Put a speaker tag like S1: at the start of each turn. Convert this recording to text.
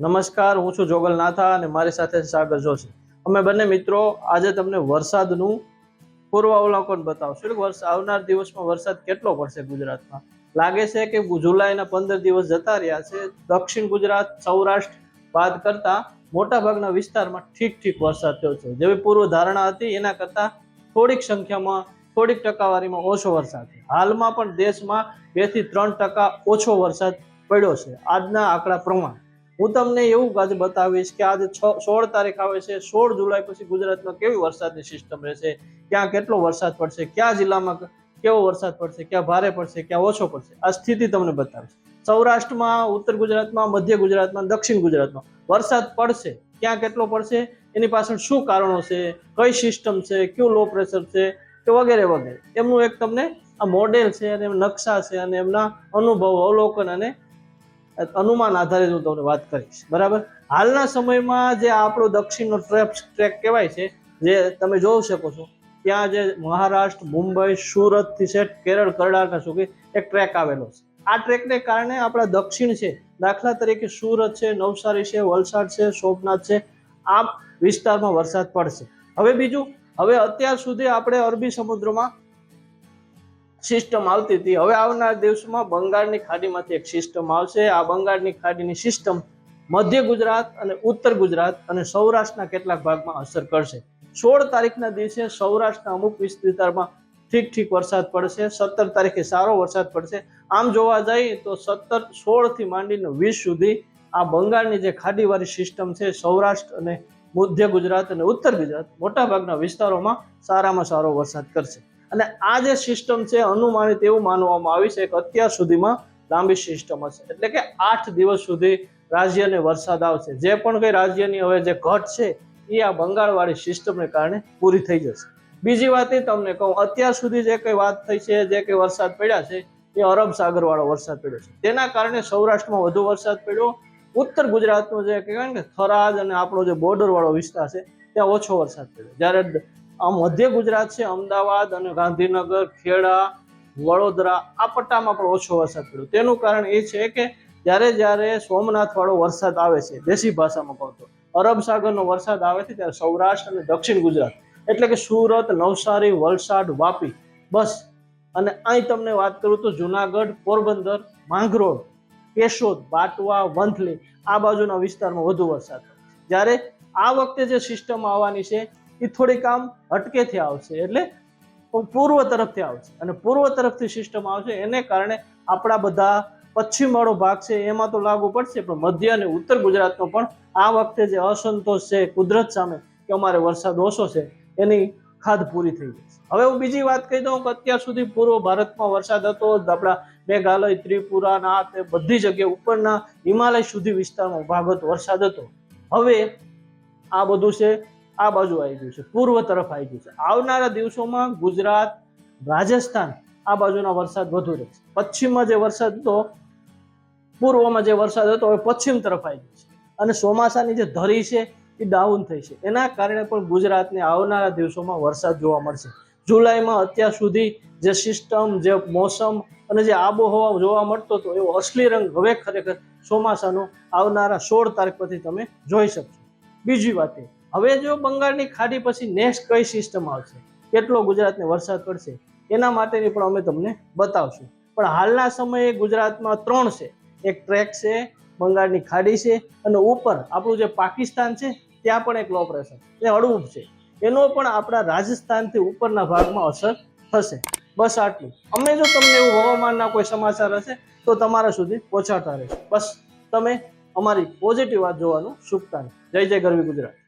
S1: નમસ્કાર, હું છું જોગલ નાથા અને મારી સાથે સાગર જોશી. અમે બંને મિત્રો આજે તમને વરસાદનું પૂર્વ અવલોકન બતાવશું. એટલે વર્ષ, આવનાર દિવસમાં વરસાદ કેટલો પડશે ગુજરાતમાં? લાગે છે કે જુલાઈના પંદર દિવસ જતા રહ્યા છે. દક્ષિણ ગુજરાત, સૌરાષ્ટ્ર બાદ કરતા મોટાભાગના વિસ્તારમાં ઠીક ઠીક વરસાદ થયો છે. જેવી પૂર્વ ધારણા હતી, એના કરતા થોડીક સંખ્યામાં, થોડીક ટકાવારીમાં ઓછો વરસાદ છે હાલમાં પણ દેશમાં બેથી ત્રણ ટકા ઓછો વરસાદ પડ્યો છે. આજના આંકડા પ્રમાણે. હું તમને એવું આજે બતાવીશ કે આજે છ, સોળ તારીખ આવે છે, સોળ જુલાઈ પછી ગુજરાતમાં કેવી વરસાદની સિસ્ટમ રહેશે, ક્યાં કેટલો વરસાદ પડશે, કયા જિલ્લામાં કેવો વરસાદ પડશે, ક્યાં ભારે પડશે, ક્યાં ઓછો પડશે, આ સ્થિતિ તમને બતાવીશ. સૌરાષ્ટ્રમાં, ઉત્તર ગુજરાતમાં, મધ્ય ગુજરાતમાં, દક્ષિણ ગુજરાતમાં વરસાદ પડશે. ક્યાં કેટલો પડશે? એની પાછળ શું કારણો છે? કઈ સિસ્ટમ છે? કયું લો પ્રેશર છે? કે વગેરે વગેરે. એમનું એક તમને આ મોડેલ છે અને નકશા છે અને એમના અનુભવ, અવલોકન અને અનુમાન આધારિત હું તમને વાત કરીશ. બરાબર? હાલના સમયમાં જે આપણો દક્ષિણનો ટ્રેપ ટ્રેક કહેવાય છે, જે તમે જોઈ શકો છો, ત્યાં જે મહારાષ્ટ્ર, મુંબઈ, સુરતથી સેટ કેરળ કરડાકા સુધી એક ટ્રેક આવેલો છે. આ ટ્રેકને કારણે આપણા દક્ષિણ છે, દાખલા તરીકે સુરત છે, નવસારી છે, વલસાડ છે, સોમનાથ છે આ વિસ્તારમાં વરસાદ પડશે. હવે બીજું, હવે અત્યાર સુધી આપણે અરબી સમુદ્રમાં સિસ્ટમ આવતી હતી. હવે આવનાર દિવસોમાં બંગાળની ખાડીમાંથી એક સિસ્ટમ આવશે. આ બંગાળની ખાડીની સિસ્ટમ મધ્ય ગુજરાત અને ઉત્તર ગુજરાત અને સૌરાષ્ટ્રના કેટલાક ભાગમાં અસર કરશે. સોળ તારીખના દિવસે સૌરાષ્ટ્રના અમુક વિસ્તારમાં ઠીક ઠીક વરસાદ પડશે. સત્તર તારીખે સારો વરસાદ પડશે. આમ જોવા જઈએ તો સત્તર સોળથી માંડીને વીસ સુધી આ બંગાળની જે ખાડીવાળી સિસ્ટમ છે, સૌરાષ્ટ્ર અને મધ્ય ગુજરાત અને ઉત્તર ગુજરાત મોટાભાગના વિસ્તારોમાં સારામાં સારો વરસાદ કરશે. અને આ જે સિસ્ટમ છે, અનુમાનિત એવું માનવામાં આવી છે કે અત્યાર સુધીમાં લાંબી સિસ્ટમ હશે. એટલે કે આઠ દિવસ સુધી રાજ્યને વરસાદ આવશે. જે પણ કઈ રાજ્યની હવે જે ઘટ છે, એ આ બંગાળવાળી સિસ્ટમને કારણે પૂરી થઈ જશે. બીજી વાત એ તમને કહું, અત્યાર સુધી જે કઈ વાત થઈ છે, જે કઈ વરસાદ પડ્યા છે, એ અરબ સાગર વાળો વરસાદ પડ્યો છે. તેના કારણે સૌરાષ્ટ્રમાં વધુ વરસાદ પડ્યો. ઉત્તર ગુજરાતનો જે કહેવાય ને થરાદ અને આપણો જે બોર્ડર વાળો વિસ્તાર છે, ત્યાં ઓછો વરસાદ પડ્યો. જ્યારે મધ્ય ગુજરાત છે, અમદાવાદ અને ગાંધીનગર, ખેડા, વડોદરા, આ પટ્ટામાં પણ ઓછો વરસાદ પડ્યો. તેનું કારણ એ છે કે જ્યારે જ્યારે સોમનાથ વાળો વરસાદ આવે છે, દેશી ભાષામાં કહું તો, અરબ સાગરનો વરસાદ આવે છે, ત્યારે સૌરાષ્ટ્ર અને દક્ષિણ ગુજરાત, એટલે કે સુરત, નવસારી, વલસાડ, વાપી, બસ. અને અહીં તમને વાત કરું તો જુનાગઢ, પોરબંદર, માંગરોળ, કેશોદ, બાટવા, વંથલી આ બાજુના વિસ્તારમાં વધુ વરસાદ જ્યારે આ વખતે જે સિસ્ટમ આવવાની છે એ થોડીક આમ અટકેથી આવશે, એટલે પૂર્વ તરફથી આવશે. અને પૂર્વ તરફથી સિસ્ટમ આવશે, એને કારણે આપણા બધા પશ્ચિમ વાળો ભાગ છે, એમાં તો લાગુ પડશે, પણ મધ્ય અને ઉત્તર ગુજરાતનો પણ આ વખતે જે અસંતોષ છે, કુદરત સામે કે અમારે વરસાદ ઓછો છે, એની ખાદ પૂરી થઈ જશે હવે હું બીજી વાત કહી દઉં કે અત્યાર સુધી પૂર્વ ભારતમાં વરસાદ હતો આપણા મેઘાલય, ત્રિપુરા ના તે બધી જગ્યાએ ઉપરના હિમાલય સુધી વિસ્તારમાં ભાગત વરસાદ હતો. હવે આ બધું છે આ બાજુ આવી ગયું છે, પૂર્વ તરફ આવી ગયું છે. આવનારા દિવસોમાં ગુજરાત, રાજસ્થાન આ બાજુના વરસાદ વધુ રહેશે. પશ્ચિમમાં જે વરસાદ હતો, પૂર્વમાં જે વરસાદ હતો, એ પશ્ચિમ તરફ આવી ગયો છે. અને ચોમાસાની જે ધરી છે, એ ડાઉન થઈ છે. એના કારણે પણ ગુજરાતને આવનારા દિવસોમાં વરસાદ જોવા મળશે. જુલાઈમાં અત્યાર સુધી જે સિસ્ટમ, જે મોસમ અને જે આબોહવા જોવા મળતો હતો, એવો અસલી રંગ હવે ખરેખર ચોમાસાનો આવનારા સોળ તારીખ પછી તમે જોઈ શકશો. બીજી વાત એ હવે જો બંગાળની ખાડી પછી નેક્સ્ટ કઈ સિસ્ટમ આવશે? કેટલો ગુજરાતને વરસાદ પડશે? એના માટેની પણ અમે તમને બતાવશું. પણ હાલના સમયે ગુજરાતમાં ત્રણ છે. એક ટ્રેક છે, બંગાળની ખાડી છે અને ઉપર આપણું જે પાકિસ્તાન છે, ત્યાં પણ એક લો પ્રેશર એ હળવું છે. એનો પણ આપણા રાજસ્થાનથી ઉપરના ભાગમાં અસર થશે. બસ આટલું. અમે જો તમને એવું હવામાનના કોઈ સમાચાર હશે, તો તમારા સુધી પહોંચાડતા રહેશે. બસ તમે અમારી પોઝિટિવ વાત જોવાનું ચૂકતા જય જય ગરવી ગુજરાત.